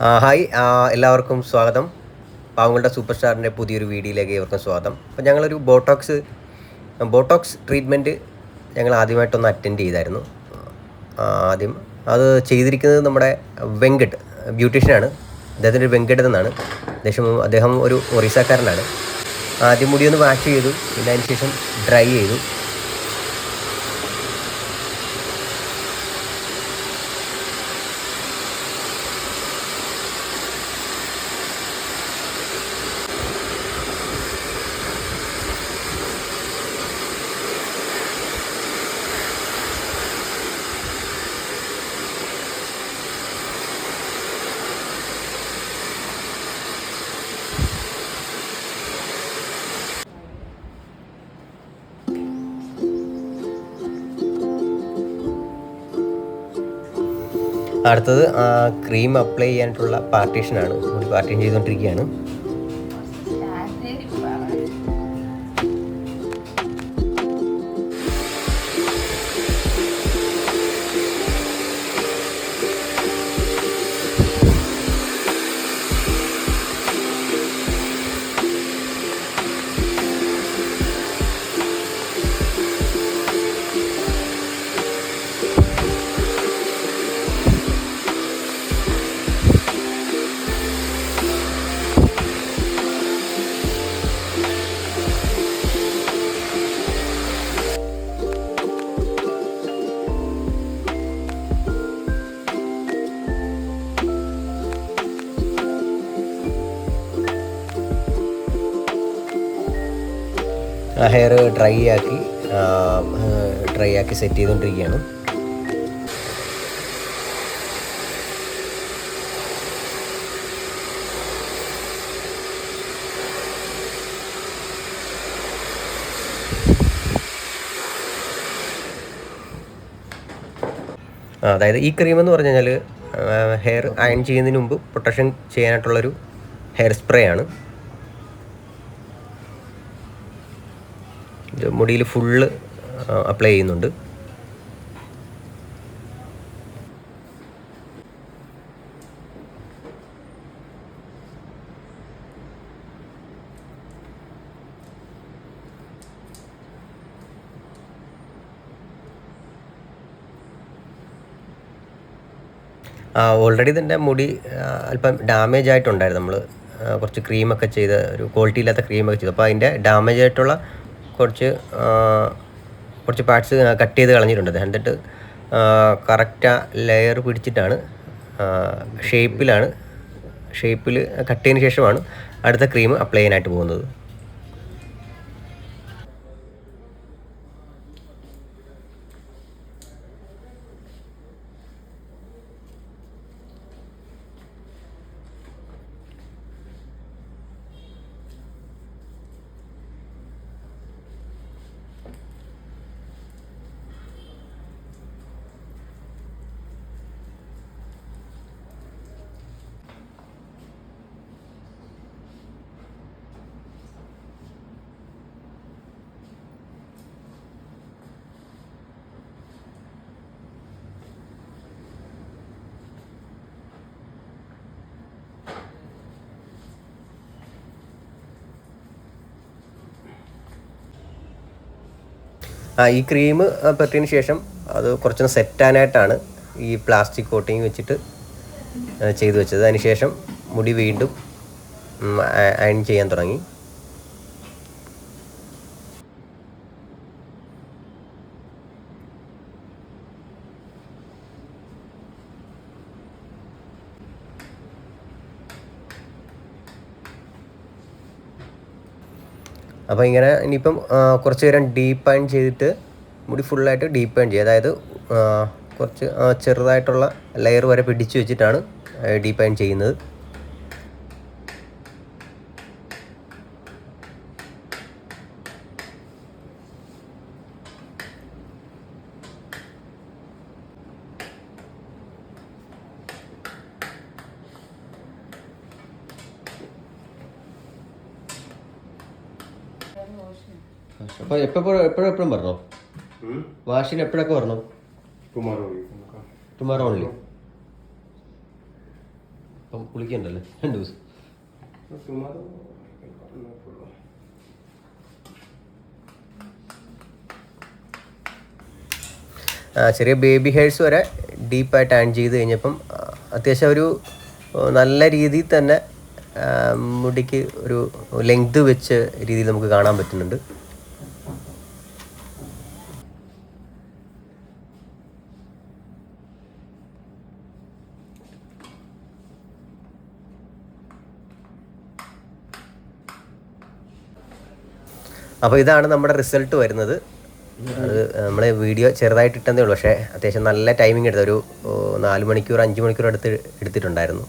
Hi. എല്ലാവർക്കും സ്വാഗതം. പാവങ്ങളുടെ സൂപ്പർ സ്റ്റാറിന്റെ പുതിയൊരു വീഡിയോയിലേക്ക് ഏവർക്കും സ്വാഗതം. അപ്പോൾ ഞങ്ങളൊരു ബോട്ടോക്സ് ബോട്ടോക്സ് ട്രീറ്റ്മെന്റ് ഞങ്ങൾ ആദ്യമായിട്ടൊന്ന് അറ്റൻഡ് ചെയ്തായിരുന്നു. ആദ്യം അത് ചെയ്തിരിക്കുന്നത് നമ്മുടെ വെങ്കട്ട് ബ്യൂട്ടീഷ്യനാണ്. അദ്ദേഹത്തിന്റെ വെങ്കട്ട് എന്നാണ്. അദ്ദേഹം അദ്ദേഹം ഒരു ഒറീസക്കാരനാണ്. ആദ്യം മുടിയൊന്ന് വാഷ് ചെയ്തു പിന്നെ അതിന് ശേഷം ഡ്രൈ ചെയ്തു. അടുത്തത് ക്രീം അപ്ലൈ ചെയ്യാനായിട്ടുള്ള പാർട്ടീഷനാണ് പാർട്ടീഷൻ ചെയ്തുകൊണ്ടിരിക്കുകയാണ്. ഹെയർ ഡ്രൈ ആക്കി ഡ്രൈ ആക്കി സെറ്റ് ചെയ്തുകൊണ്ടിരിക്കുകയാണ് അതായത് ഈ ക്രീം എന്ന് പറഞ്ഞു കഴിഞ്ഞാൽ ഹെയർ അയൺ ചെയ്യുന്നതിന് മുമ്പ് പ്രൊട്ടക്ഷൻ ചെയ്യാനായിട്ടുള്ളൊരു ഹെയർ സ്പ്രേ ആണ്. മുടിയിൽ ഫുള്ള് അപ്ലൈ ചെയ്യുന്നുണ്ട്. ആ ഓൾറെഡി ഇതിന്റെ മുടി അല്പം ഡാമേജ് ആയിട്ടുണ്ടായിരുന്നു നമ്മൾ കുറച്ച് ക്രീമൊക്കെ ചെയ്ത് ഒരു ക്വാളിറ്റി ഇല്ലാത്ത ക്രീമൊക്കെ ചെയ്തു. അപ്പോൾ അതിന്റെ ഡാമേജ് ആയിട്ടുള്ള കുറച്ച് കുറച്ച് പാർട്സ് കട്ട് ചെയ്ത് കളഞ്ഞിട്ടുണ്ട്. എന്നിട്ട് കറക്റ്റ് ലെയർ പിടിച്ചിട്ടാണ് ഷേപ്പിലാണ് ഷേപ്പിൽ കട്ട് ചെയ്തതിന് ശേഷമാണ് അടുത്ത ക്രീം അപ്ലൈ ചെയ്യാനായിട്ട് പോകുന്നത്. ഈ ക്രീം പറ്റിയതിന് ശേഷം അത് കുറച്ചൊന്ന് സെറ്റാനായിട്ടാണ് ഈ പ്ലാസ്റ്റിക് കോട്ടിങ് വെച്ചിട്ട് ചെയ്തു വെച്ചത്. അതിന് ശേഷം മുടി വീണ്ടും അയൺ ചെയ്യാൻ തുടങ്ങി. അപ്പോൾ ഇങ്ങനെ ഇനിയിപ്പം കുറച്ച് നേരം ഡീപ്പ് അയൺ ചെയ്തിട്ട് മുടി ഫുള്ളായിട്ട് ഡീപ്പ് അയൺ ചെയ്യുക. അതായത് കുറച്ച് ചെറുതായിട്ടുള്ള ലെയർ വരെ പിടിച്ചു വെച്ചിട്ടാണ് ഡീപ്പ് അയൺ ചെയ്യുന്നത്. അപ്പോൾ എപ്പോഴും എപ്പോഴും എപ്പോഴും പറഞ്ഞോ വാഷിന് എപ്പോഴൊക്കെ പറഞ്ഞു can ടുമാറോ ഓൺലി അപ്പം കുളിക്കണ്ടല്ലേ രണ്ട് ദിവസം. ചെറിയ ബേബി ഹെയർസ് വരെ ഡീപ്പായിട്ട് ആഡ് ചെയ്ത് കഴിഞ്ഞപ്പം അത്യാവശ്യം ഒരു നല്ല രീതിയിൽ തന്നെ മുടിക്ക് ഒരു ലെങ്ത് വെച്ച് രീതിയിൽ നമുക്ക് കാണാൻ പറ്റുന്നുണ്ട്. അപ്പോൾ ഇതാണ് നമ്മുടെ റിസൾട്ട് വരുന്നത്. അത് നമ്മൾ വീഡിയോ ചെറുതായിട്ട് ഇട്ടതേ ഉള്ളൂ. പക്ഷേ അത്യാവശ്യം നല്ല ടൈമിംഗ് എടുത്ത ഒരു നാല് മണിക്കൂർ അഞ്ച് മണിക്കൂർ എടുത്ത് എടുത്തിട്ടുണ്ടായിരുന്നു.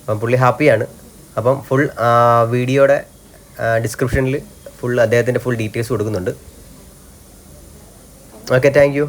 അപ്പം പുള്ളി ഹാപ്പിയാണ്. അപ്പം ഫുൾ വീഡിയോയുടെ ഡിസ്ക്രിപ്ഷനിൽ ഫുൾ അദ്ദേഹത്തിന്റെ ഫുൾ ഡീറ്റെയിൽസ് കൊടുക്കുന്നുണ്ട്. Okay thank